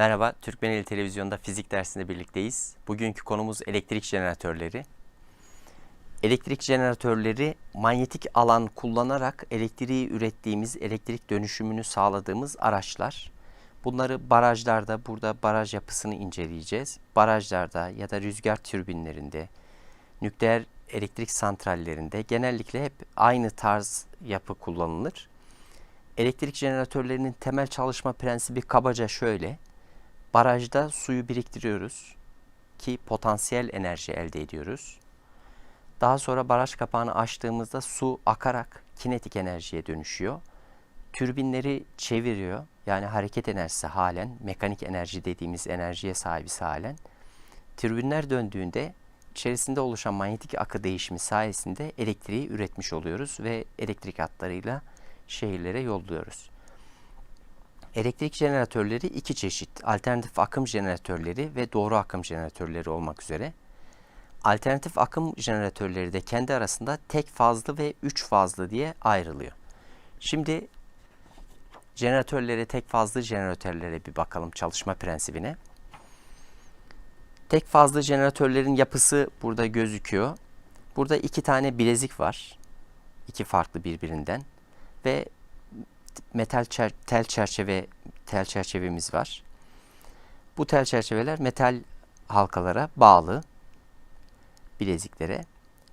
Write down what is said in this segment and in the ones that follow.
Merhaba, Türkmeneli Televizyon'da fizik dersinde birlikteyiz. Bugünkü konumuz elektrik jeneratörleri. Elektrik jeneratörleri manyetik alan kullanarak elektriği ürettiğimiz, elektrik dönüşümünü sağladığımız araçlar. Bunları barajlarda, burada baraj yapısını inceleyeceğiz. Barajlarda ya da rüzgar türbinlerinde, nükleer elektrik santrallerinde genellikle hep aynı tarz yapı kullanılır. Elektrik jeneratörlerinin temel çalışma prensibi kabaca şöyle. Barajda suyu biriktiriyoruz ki potansiyel enerji elde ediyoruz. Daha sonra baraj kapağını açtığımızda su akarak kinetik enerjiye dönüşüyor. Türbinleri çeviriyor. Yani hareket enerjisi halen, mekanik enerji dediğimiz enerjiye sahibiz halen. Türbinler döndüğünde içerisinde oluşan manyetik akı değişimi sayesinde elektriği üretmiş oluyoruz ve elektrik hatlarıyla şehirlere yolluyoruz. Elektrik jeneratörleri iki çeşit. Alternatif akım jeneratörleri ve doğru akım jeneratörleri olmak üzere. Alternatif akım jeneratörleri de kendi arasında tek fazlı ve üç fazlı diye ayrılıyor. Şimdi jeneratörlere, tek fazlı jeneratörlere bir bakalım çalışma prensibine. Tek fazlı jeneratörlerin yapısı burada gözüküyor. Burada iki tane bilezik var. İki farklı birbirinden. Ve metal çer tel çerçeve tel çerçevemiz var. Bu tel çerçeveler metal halkalara bağlı bileziklere.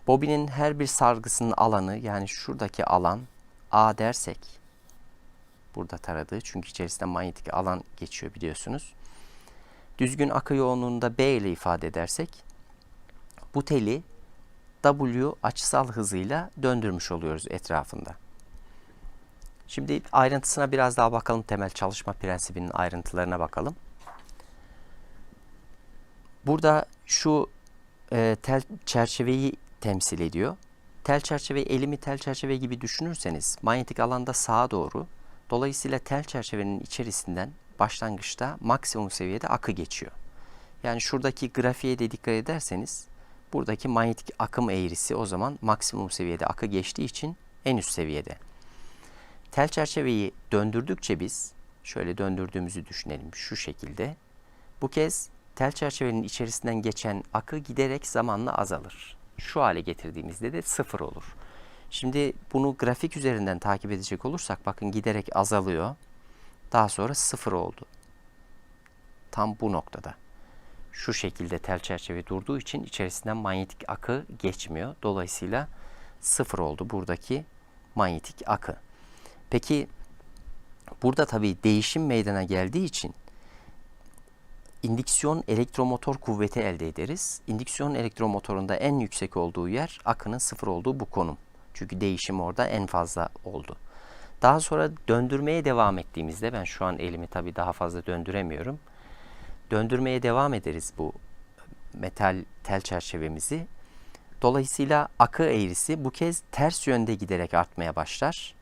Bobinin her bir sargısının alanı yani şuradaki alan A dersek burada taradığı çünkü içerisinde manyetik alan geçiyor biliyorsunuz. Düzgün akı yoğunluğunda B ile ifade edersek bu teli W açısal hızıyla döndürmüş oluyoruz etrafında. Şimdi ayrıntısına biraz daha bakalım. Temel çalışma prensibinin ayrıntılarına bakalım. Burada şu e, tel çerçeveyi temsil ediyor. Tel çerçeve elimi tel çerçeve gibi düşünürseniz manyetik alanda sağa doğru dolayısıyla tel çerçevenin içerisinden başlangıçta maksimum seviyede akı geçiyor. Yani şuradaki grafiğe de dikkat ederseniz buradaki manyetik akım eğrisi o zaman maksimum seviyede akı geçtiği için en üst seviyede. Tel çerçeveyi döndürdükçe biz şöyle döndürdüğümüzü düşünelim şu şekilde. Bu kez tel çerçevenin içerisinden geçen akı giderek zamanla azalır. Şu hale getirdiğimizde de sıfır olur. Şimdi bunu grafik üzerinden takip edecek olursak bakın giderek azalıyor. Daha sonra sıfır oldu. Tam bu noktada. Şu şekilde tel çerçeve durduğu için içerisinden manyetik akı geçmiyor. Dolayısıyla sıfır oldu buradaki manyetik akı. Peki burada tabii değişim meydana geldiği için indüksiyon elektromotor kuvveti elde ederiz. İndüksiyon elektromotorunda en yüksek olduğu yer akının sıfır olduğu bu konum. Çünkü değişim orada en fazla oldu. Daha sonra döndürmeye devam ettiğimizde ben şu an elimi tabii daha fazla döndüremiyorum. Döndürmeye devam ederiz bu metal tel çerçevemizi. Dolayısıyla akı eğrisi bu kez ters yönde giderek artmaya başlar.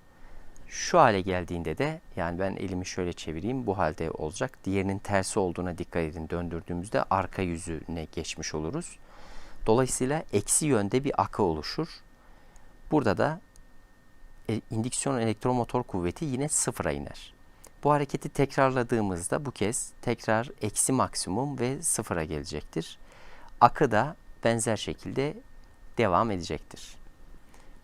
Şu hale geldiğinde de yani ben elimi şöyle çevireyim bu halde olacak. Diğerinin tersi olduğuna dikkat edin. Döndürdüğümüzde arka yüzüne geçmiş oluruz. Dolayısıyla eksi yönde bir akı oluşur. Burada da e, indüksiyon elektromotor kuvveti yine sıfıra iner. Bu hareketi tekrarladığımızda bu kez tekrar eksi maksimum ve sıfıra gelecektir. Akı da benzer şekilde devam edecektir.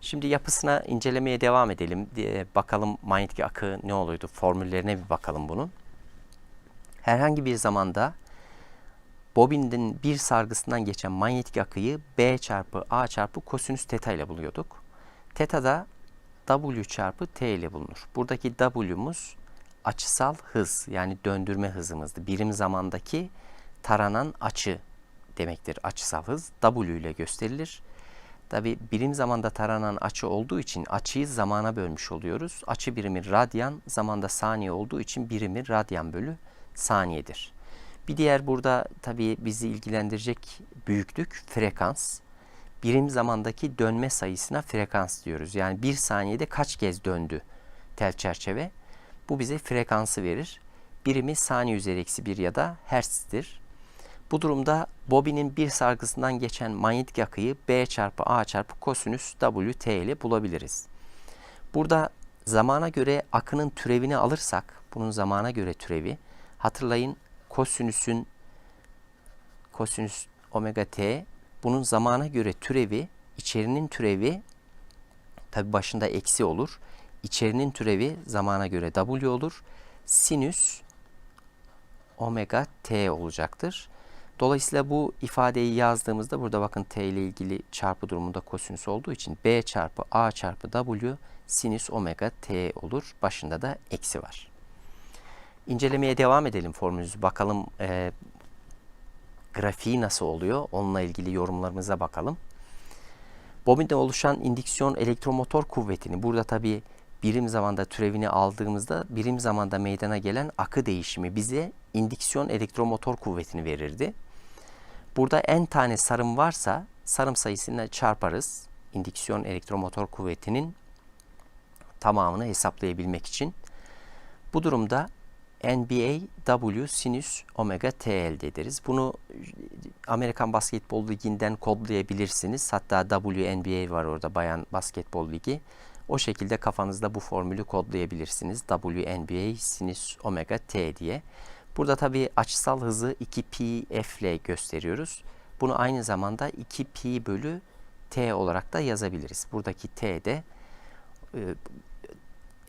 Şimdi yapısına incelemeye devam edelim. Diye bakalım manyetik akı ne oluyordu? Formüllerine bir bakalım bunun. Herhangi bir zamanda bobinin bir sargısından geçen manyetik akıyı B çarpı A çarpı kosinüs teta ile buluyorduk. Teta da W çarpı T ile bulunur. Buradaki W'muz açısal hız yani döndürme hızımızdı. Birim zamandaki taranan açı demektir açısal hız. W ile gösterilir. Tabi birim zamanda taranan açı olduğu için açıyı zamana bölmüş oluyoruz. Açı birimi radyan, zamanda saniye olduğu için birimi radyan bölü saniyedir. Bir diğer burada tabi bizi ilgilendirecek büyüklük frekans. Birim zamandaki dönme sayısına frekans diyoruz. Yani bir saniyede kaç kez döndü tel çerçeve. Bu bize frekansı verir. Birimi saniye üzeri eksi 1 ya da hertz'tir. Bu durumda bobinin bir sargısından geçen manyetik akıyı B çarpı A çarpı kosinüs WT ile bulabiliriz. Burada zamana göre akının türevini alırsak, bunun zamana göre türevi, hatırlayın kosinüsün kosinüs omega t, bunun zamana göre türevi, içerinin türevi, tabi başında eksi olur. İçerinin türevi zamana göre W olur. Sinüs omega t olacaktır. Dolayısıyla bu ifadeyi yazdığımızda burada bakın t ile ilgili çarpı durumunda kosinüs olduğu için b çarpı a çarpı w sinüs omega t olur. Başında da eksi var. İncelemeye devam edelim formülümüzü. Bakalım e, grafiği nasıl oluyor? Onunla ilgili yorumlarımıza bakalım. Bobinde oluşan indüksiyon elektromotor kuvvetini burada tabi birim zamanda türevini aldığımızda birim zamanda meydana gelen akı değişimi bize indüksiyon elektromotor kuvvetini verirdi. Burada n tane sarım varsa sarım sayısını çarparız. İndüksiyon elektromotor kuvvetinin tamamını hesaplayabilmek için. Bu durumda NBA W sinüs omega T elde ederiz. Bunu Amerikan Basketbol Ligi'nden kodlayabilirsiniz. Hatta WNBA var orada Bayan Basketbol Ligi. O şekilde kafanızda bu formülü kodlayabilirsiniz. WNBA sinüs omega T diye. Burada tabi açısal hızı 2pi f ile gösteriyoruz. Bunu aynı zamanda 2pi bölü t olarak da yazabiliriz. Buradaki t de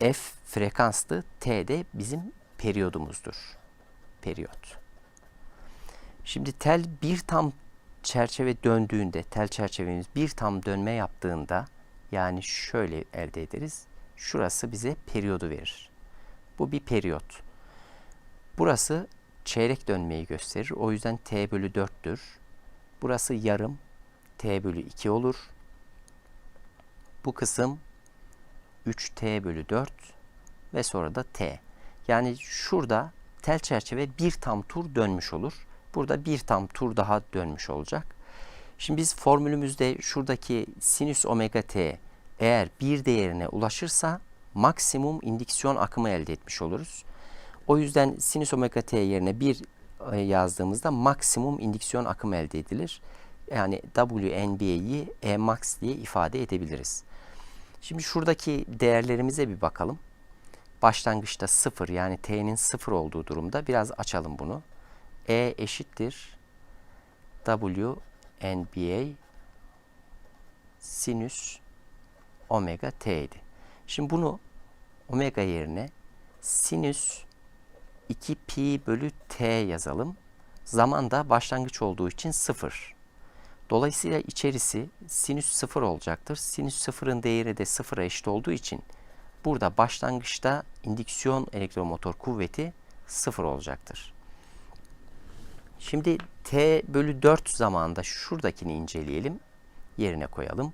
e, f frekanslı, t de bizim periyodumuzdur. Periyot. Şimdi tel bir tam çerçeve döndüğünde, tel çerçevemiz bir tam dönme yaptığında, yani şöyle elde ederiz. Şurası bize periyodu verir. Bu bir periyot. Burası çeyrek dönmeyi gösterir. O yüzden t bölü 4'tür. Burası yarım. t bölü 2 olur. Bu kısım 3t bölü 4 ve sonra da t. Yani şurada tel çerçeve bir tam tur dönmüş olur. Burada bir tam tur daha dönmüş olacak. Şimdi biz formülümüzde şuradaki sinüs omega t eğer bir değerine ulaşırsa maksimum indüksiyon akımı elde etmiş oluruz. O yüzden sinüs omega t yerine 1 e, yazdığımızda maksimum indüksiyon akımı elde edilir. Yani WNBA'yi E max diye ifade edebiliriz. Şimdi şuradaki değerlerimize bir bakalım. Başlangıçta 0 yani t'nin 0 olduğu durumda biraz açalım bunu. E eşittir WNBA sinüs omega t idi. Şimdi bunu omega yerine sinüs 2 pi bölü t yazalım. Zaman da başlangıç olduğu için 0. Dolayısıyla içerisi sinüs 0 olacaktır. Sinüs 0'ın değeri de 0'a eşit olduğu için burada başlangıçta indüksiyon elektromotor kuvveti 0 olacaktır. Şimdi t bölü 4 zamanında şuradakini inceleyelim. Yerine koyalım.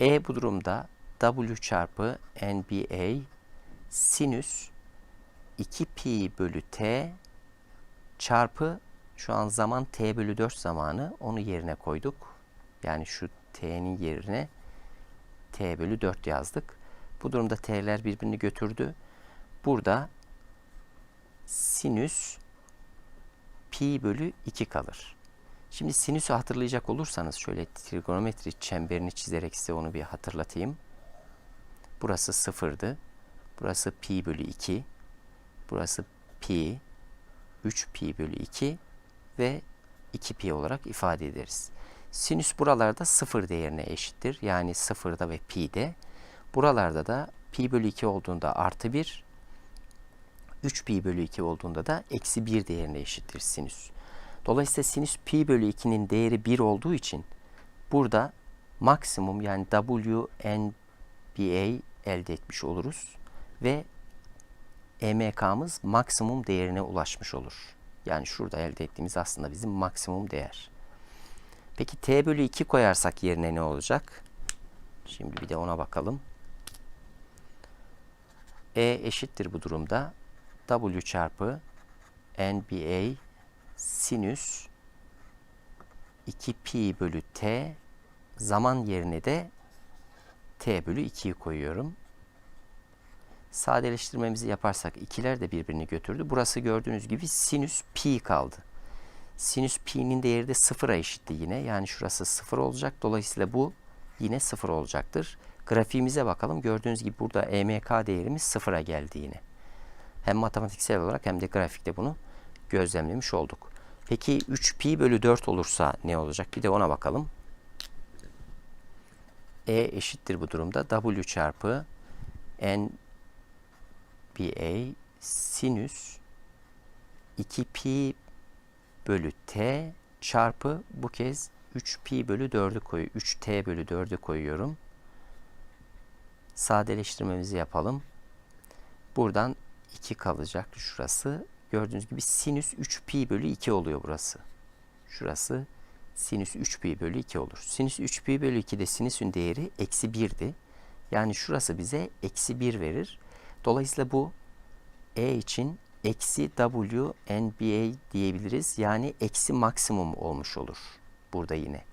E bu durumda W çarpı NBA sinüs 2 pi bölü t çarpı şu an zaman t bölü 4 zamanı onu yerine koyduk. Yani şu t'nin yerine t bölü 4 yazdık. Bu durumda t'ler birbirini götürdü. Burada sinüs pi bölü 2 kalır. Şimdi sinüsü hatırlayacak olursanız şöyle trigonometri çemberini çizerek size onu bir hatırlatayım. Burası sıfırdı. Burası pi bölü 2. Burası pi, 3 pi bölü 2 ve 2 pi olarak ifade ederiz. Sinüs buralarda 0 değerine eşittir. Yani 0'da ve pi'de. Buralarda da pi bölü 2 olduğunda artı 1, 3 pi bölü 2 olduğunda da eksi 1 değerine eşittir sinüs. Dolayısıyla sinüs pi bölü 2'nin değeri 1 olduğu için burada maksimum yani WNBA elde etmiş oluruz. Ve EMK'mız maksimum değerine ulaşmış olur. Yani şurada elde ettiğimiz aslında bizim maksimum değer. Peki t bölü 2 koyarsak yerine ne olacak? Şimdi bir de ona bakalım. E eşittir bu durumda. W çarpı NBA sinüs 2 pi bölü t zaman yerine de t bölü 2'yi koyuyorum. Sadeleştirmemizi yaparsak ikiler de birbirini götürdü. Burası gördüğünüz gibi sinüs pi kaldı. Sinüs pi'nin değeri de sıfıra eşitti yine. Yani şurası sıfır olacak. Dolayısıyla bu yine sıfır olacaktır. Grafiğimize bakalım. Gördüğünüz gibi burada EMK değerimiz sıfıra geldi yine. Hem matematiksel olarak hem de grafikte bunu gözlemlemiş olduk. Peki 3pi bölü 4 olursa ne olacak? Bir de ona bakalım. E eşittir bu durumda. W çarpı N BA sinüs 2pi bölü t çarpı bu kez 3pi bölü 4'ü koyu 3t bölü 4'ü koyuyorum. Sadeleştirmemizi yapalım. Buradan 2 kalacak şurası. Gördüğünüz gibi sinüs 3pi bölü 2 oluyor burası. Şurası sinüs 3pi bölü 2 olur. Sinüs 3pi bölü 2'de sinüsün değeri eksi 1'di. Yani şurası bize eksi 1 verir. Dolayısıyla bu E için eksi W NBA diyebiliriz. Yani eksi maksimum olmuş olur. Burada yine.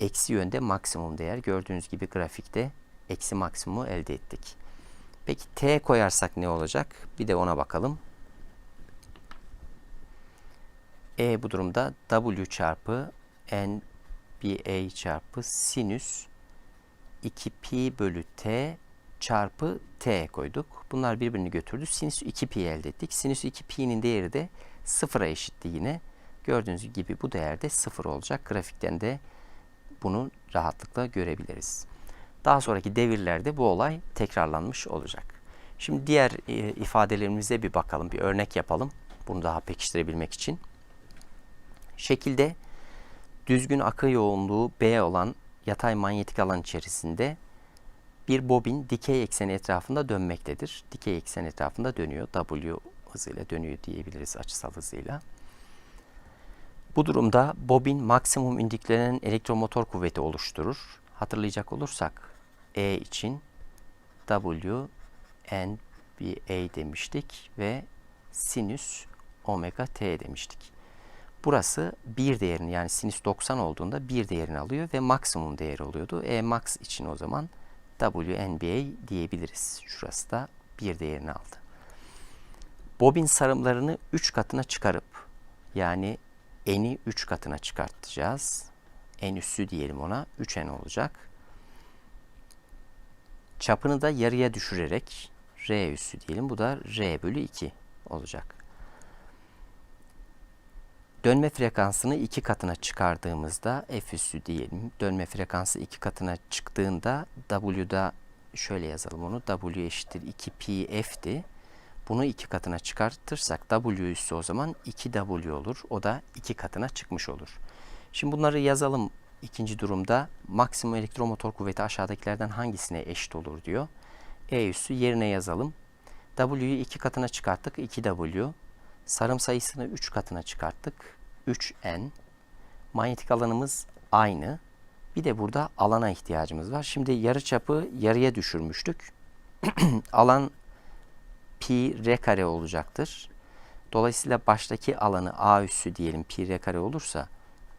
Eksi yönde maksimum değer. Gördüğünüz gibi grafikte eksi maksimumu elde ettik. Peki T koyarsak ne olacak? Bir de ona bakalım. E bu durumda W çarpı NBA çarpı sinüs 2pi bölü t çarpı t koyduk. Bunlar birbirini götürdü. Sinüs 2pi elde ettik. Sinüs 2pi'nin değeri de sıfıra eşitti yine. Gördüğünüz gibi bu değerde sıfır olacak. Grafikten de bunu rahatlıkla görebiliriz. Daha sonraki devirlerde bu olay tekrarlanmış olacak. Şimdi diğer e, ifadelerimize bir bakalım. Bir örnek yapalım. Bunu daha pekiştirebilmek için. Şekilde düzgün akı yoğunluğu B olan yatay manyetik alan içerisinde bir bobin dikey eksen etrafında dönmektedir. Dikey eksen etrafında dönüyor. W hızıyla dönüyor diyebiliriz açısal hızıyla. Bu durumda bobin maksimum indüklenen elektromotor kuvveti oluşturur. Hatırlayacak olursak E için W N B A demiştik ve sinüs omega T demiştik. Burası bir değerini yani sinüs 90 olduğunda bir değerini alıyor ve maksimum değeri oluyordu. E max için o zaman WNBA diyebiliriz. Şurası da bir değerini aldı. Bobin sarımlarını 3 katına çıkarıp yani eni 3 katına çıkartacağız. En üssü diyelim ona 3n olacak. Çapını da yarıya düşürerek r üssü diyelim. Bu da r bölü 2 olacak. Dönme frekansını iki katına çıkardığımızda f üssü diyelim. Dönme frekansı iki katına çıktığında W'da şöyle yazalım onu. W eşittir 2 f'ti. Bunu iki katına çıkartırsak W üssü o zaman 2W olur. O da iki katına çıkmış olur. Şimdi bunları yazalım. İkinci durumda maksimum elektromotor kuvveti aşağıdakilerden hangisine eşit olur diyor. E üssü yerine yazalım. W'yu iki katına çıkarttık. 2W. Sarım sayısını 3 katına çıkarttık. 3n. Manyetik alanımız aynı. Bir de burada alana ihtiyacımız var. Şimdi yarı çapı yarıya düşürmüştük. Alan pi r kare olacaktır. Dolayısıyla baştaki alanı a üssü diyelim pi r kare olursa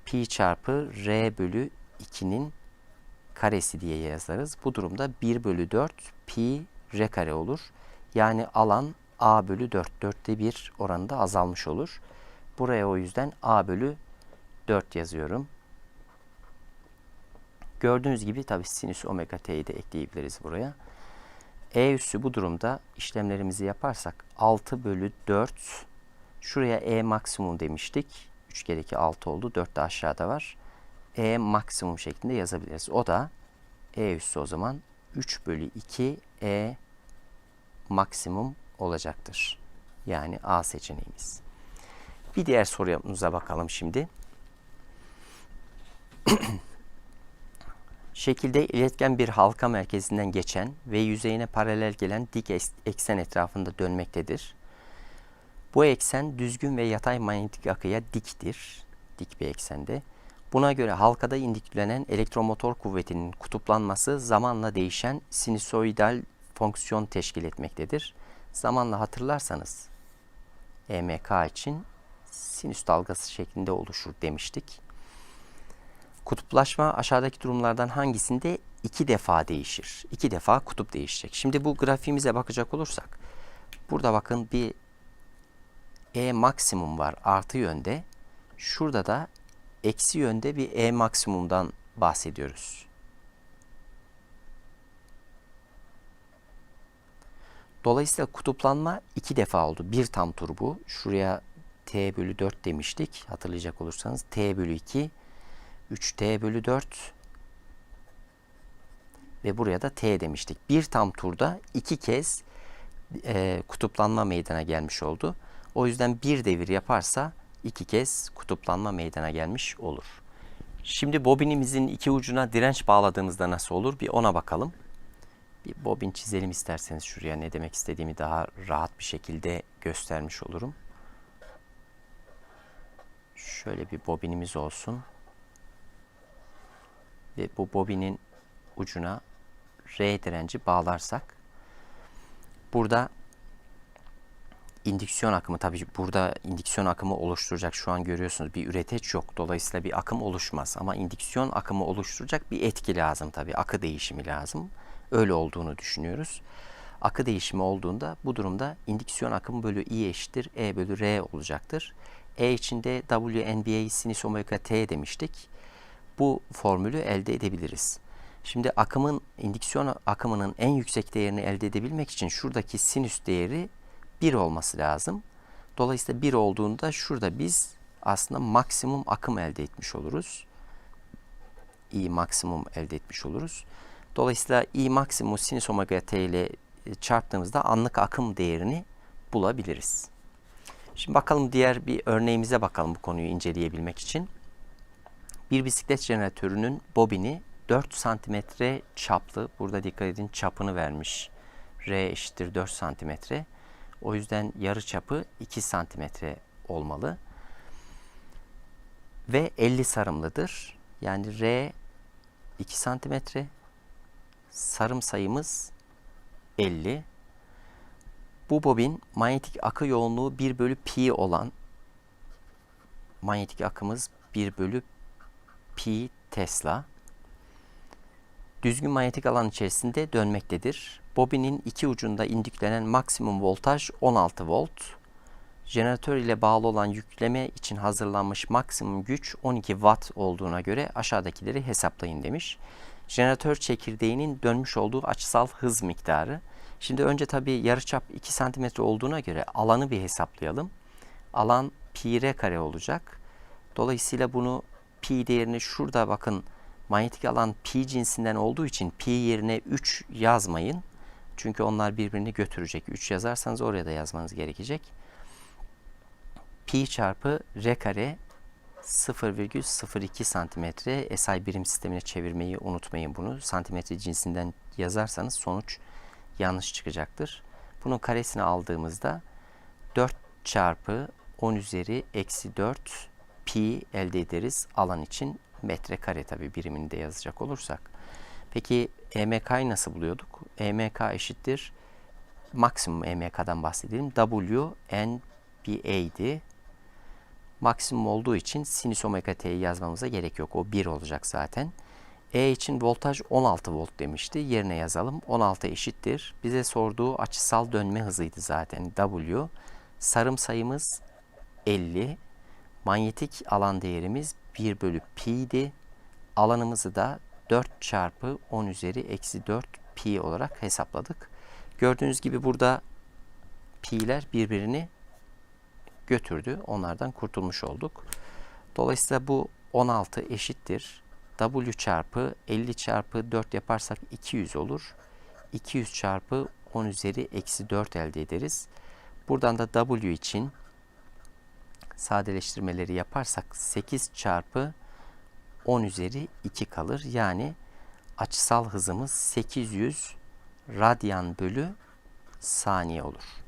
pi çarpı r bölü 2'nin karesi diye yazarız. Bu durumda 1 bölü 4 pi r kare olur. Yani alan a bölü 4. 4'te 1 oranında azalmış olur. Buraya o yüzden a bölü 4 yazıyorum. Gördüğünüz gibi tabi sinüs omega t'yi de ekleyebiliriz buraya. E üssü bu durumda işlemlerimizi yaparsak 6 bölü 4 şuraya E maksimum demiştik. 3 kere 2 6 oldu. 4 de aşağıda var. E maksimum şeklinde yazabiliriz. O da E üssü o zaman 3 bölü 2 E maksimum olacaktır. Yani A seçeneğimiz. Bir diğer sorumuza bakalım şimdi. Şekilde iletken bir halka merkezinden geçen ve yüzeyine paralel gelen dik eksen etrafında dönmektedir. Bu eksen düzgün ve yatay manyetik akıya diktir. Dik bir eksende. Buna göre halkada indüklenen elektromotor kuvvetinin kutuplanması zamanla değişen sinüsoidal fonksiyon teşkil etmektedir. Zamanla hatırlarsanız EMK için sinüs dalgası şeklinde oluşur demiştik. Kutuplaşma aşağıdaki durumlardan hangisinde iki defa değişir. İki defa kutup değişecek. Şimdi bu grafiğimize bakacak olursak burada bakın bir E maksimum var artı yönde. Şurada da eksi yönde bir E maksimumdan bahsediyoruz. Dolayısıyla kutuplanma iki defa oldu. Bir tam tur bu. Şuraya t bölü 4 demiştik. Hatırlayacak olursanız t bölü 2, 3t bölü 4 ve buraya da t demiştik. Bir tam turda iki kez e, kutuplanma meydana gelmiş oldu. O yüzden bir devir yaparsa iki kez kutuplanma meydana gelmiş olur. Şimdi bobinimizin iki ucuna direnç bağladığımızda nasıl olur? Bir ona bakalım. Bir bobin çizelim isterseniz şuraya ne demek istediğimi daha rahat bir şekilde göstermiş olurum. Şöyle bir bobinimiz olsun. Ve bu bobinin ucuna R direnci bağlarsak burada indüksiyon akımı tabii burada indüksiyon akımı oluşturacak şu an görüyorsunuz bir üreteç yok. Dolayısıyla bir akım oluşmaz ama indüksiyon akımı oluşturacak bir etki lazım tabii. Akı değişimi lazım. Öyle olduğunu düşünüyoruz. Akı değişimi olduğunda bu durumda indüksiyon akımı bölü I eşittir E bölü R olacaktır. E içinde W NBA sinüs omega T demiştik. Bu formülü elde edebiliriz. Şimdi akımın indüksiyon akımının en yüksek değerini elde edebilmek için şuradaki sinüs değeri 1 olması lazım. Dolayısıyla 1 olduğunda şurada biz aslında maksimum akım elde etmiş oluruz. I maksimum elde etmiş oluruz. Dolayısıyla I maksimum sinüs omega t ile çarptığımızda anlık akım değerini bulabiliriz. Şimdi bakalım diğer bir örneğimize bakalım bu konuyu inceleyebilmek için. Bir bisiklet jeneratörünün bobini 4 santimetre çaplı. Burada dikkat edin çapını vermiş. R eşittir 4 santimetre. O yüzden yarı çapı 2 santimetre olmalı. Ve 50 sarımlıdır. Yani R 2 santimetre. Sarım sayımız 50. Bu bobin manyetik akı yoğunluğu 1 bölü pi olan manyetik akımız 1 bölü pi Tesla. Düzgün manyetik alan içerisinde dönmektedir. Bobinin iki ucunda indüklenen maksimum voltaj 16 volt. Jeneratör ile bağlı olan yükleme için hazırlanmış maksimum güç 12 watt olduğuna göre aşağıdakileri hesaplayın demiş. Jeneratör çekirdeğinin dönmüş olduğu açısal hız miktarı. Şimdi önce tabii yarıçap 2 cm olduğuna göre alanı bir hesaplayalım. Alan pi r kare olacak. Dolayısıyla bunu pi değerini şurada bakın manyetik alan pi cinsinden olduğu için pi yerine 3 yazmayın. Çünkü onlar birbirini götürecek. 3 yazarsanız oraya da yazmanız gerekecek. Pi çarpı r kare 0,02 santimetre. SI birim sistemine çevirmeyi unutmayın bunu. Santimetre cinsinden yazarsanız sonuç yanlış çıkacaktır. Bunun karesini aldığımızda 4 çarpı 10 üzeri eksi 4 pi elde ederiz alan için metrekare tabi birimini de yazacak olursak. Peki EMK'yı nasıl buluyorduk? EMK eşittir maksimum EMK'dan bahsedelim. W N bir A'di. Maksimum olduğu için sinüs omega t'yi yazmamıza gerek yok. O 1 olacak zaten. E için voltaj 16 volt demişti. Yerine yazalım. 16 eşittir. Bize sorduğu açısal dönme hızıydı zaten. W. Sarım sayımız 50. Manyetik alan değerimiz 1 bölü pi'di. Alanımızı da 4 çarpı 10 üzeri eksi 4 pi olarak hesapladık. Gördüğünüz gibi burada pi'ler birbirini götürdü. Onlardan kurtulmuş olduk. Dolayısıyla bu 16 eşittir. W çarpı 50 çarpı 4 yaparsak 200 olur. 200 çarpı 10 üzeri eksi 4 elde ederiz. Buradan da W için sadeleştirmeleri yaparsak 8 çarpı 10 üzeri 2 kalır. Yani açısal hızımız 800 radyan bölü saniye olur.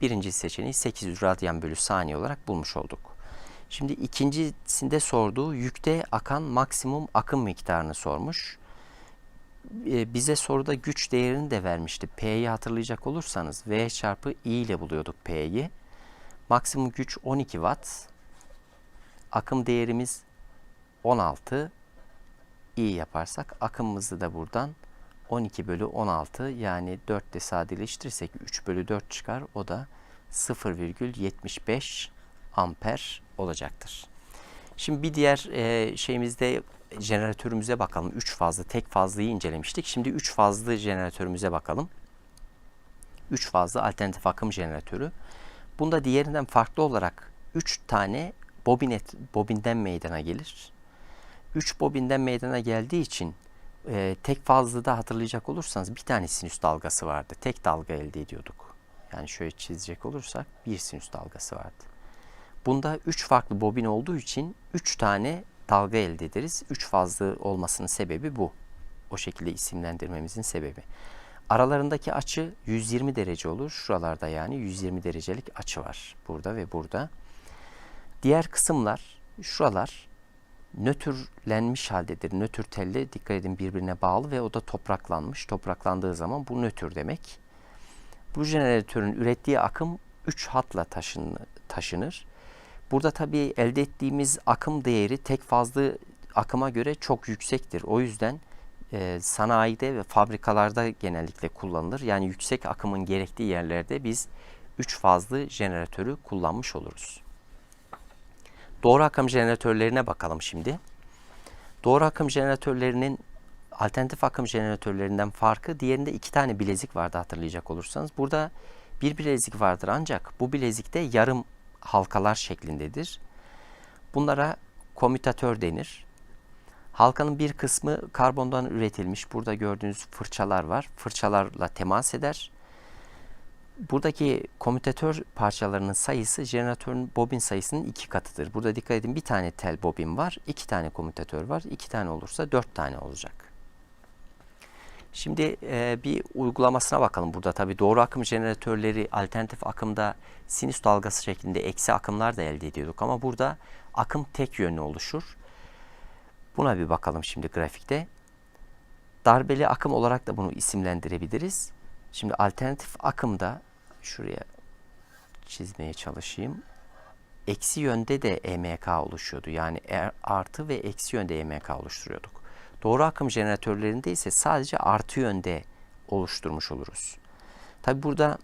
Birinci seçeneği 800 radyan bölü saniye olarak bulmuş olduk. Şimdi ikincisinde sorduğu yükte akan maksimum akım miktarını sormuş. Ee, bize soruda güç değerini de vermişti. P'yi hatırlayacak olursanız V çarpı I ile buluyorduk P'yi. Maksimum güç 12 watt. Akım değerimiz 16. i yaparsak akımımızı da buradan 12 bölü 16 yani 4 ile sadeleştirirsek 3 bölü 4 çıkar. O da 0,75 amper olacaktır. Şimdi bir diğer e, şeyimizde jeneratörümüze bakalım. 3 fazlı, tek fazlıyı incelemiştik. Şimdi 3 fazlı jeneratörümüze bakalım. 3 fazlı alternatif akım jeneratörü. Bunda diğerinden farklı olarak 3 tane bobinet, bobinden meydana gelir. 3 bobinden meydana geldiği için e, tek fazlıda hatırlayacak olursanız bir tane sinüs dalgası vardı. Tek dalga elde ediyorduk. Yani şöyle çizecek olursak bir sinüs dalgası vardı. Bunda 3 farklı bobin olduğu için 3 tane dalga elde ederiz. 3 fazlı olmasının sebebi bu. O şekilde isimlendirmemizin sebebi. Aralarındaki açı 120 derece olur. Şuralarda yani 120 derecelik açı var. Burada ve burada. Diğer kısımlar, şuralar nötrlenmiş haldedir. Nötr telle dikkat edin birbirine bağlı ve o da topraklanmış. Topraklandığı zaman bu nötr demek. Bu jeneratörün ürettiği akım 3 hatla taşın, taşınır. Burada tabii elde ettiğimiz akım değeri tek fazlı akıma göre çok yüksektir. O yüzden e, sanayide ve fabrikalarda genellikle kullanılır. Yani yüksek akımın gerektiği yerlerde biz 3 fazlı jeneratörü kullanmış oluruz. Doğru akım jeneratörlerine bakalım şimdi. Doğru akım jeneratörlerinin alternatif akım jeneratörlerinden farkı diğerinde iki tane bilezik vardı hatırlayacak olursanız. Burada bir bilezik vardır ancak bu bilezikte yarım halkalar şeklindedir. Bunlara komütatör denir. Halkanın bir kısmı karbondan üretilmiş. Burada gördüğünüz fırçalar var. Fırçalarla temas eder. Buradaki komütatör parçalarının sayısı jeneratörün bobin sayısının iki katıdır. Burada dikkat edin bir tane tel bobin var, iki tane komütatör var. iki tane olursa dört tane olacak. Şimdi e, bir uygulamasına bakalım. Burada tabi doğru akım jeneratörleri alternatif akımda sinüs dalgası şeklinde eksi akımlar da elde ediyorduk. Ama burada akım tek yönlü oluşur. Buna bir bakalım şimdi grafikte. Darbeli akım olarak da bunu isimlendirebiliriz. Şimdi alternatif akımda şuraya çizmeye çalışayım. Eksi yönde de EMK oluşuyordu. Yani er, artı ve eksi yönde EMK oluşturuyorduk. Doğru akım jeneratörlerinde ise sadece artı yönde oluşturmuş oluruz. Tabi burada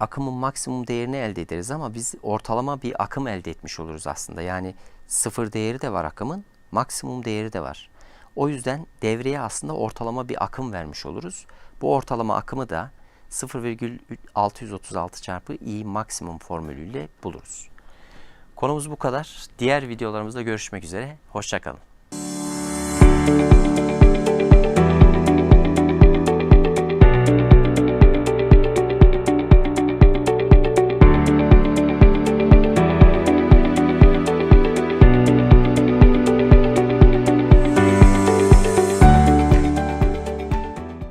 akımın maksimum değerini elde ederiz ama biz ortalama bir akım elde etmiş oluruz aslında. Yani sıfır değeri de var akımın, maksimum değeri de var. O yüzden devreye aslında ortalama bir akım vermiş oluruz. Bu ortalama akımı da 0,636 çarpı i maksimum formülüyle buluruz. Konumuz bu kadar. Diğer videolarımızda görüşmek üzere. Hoşçakalın.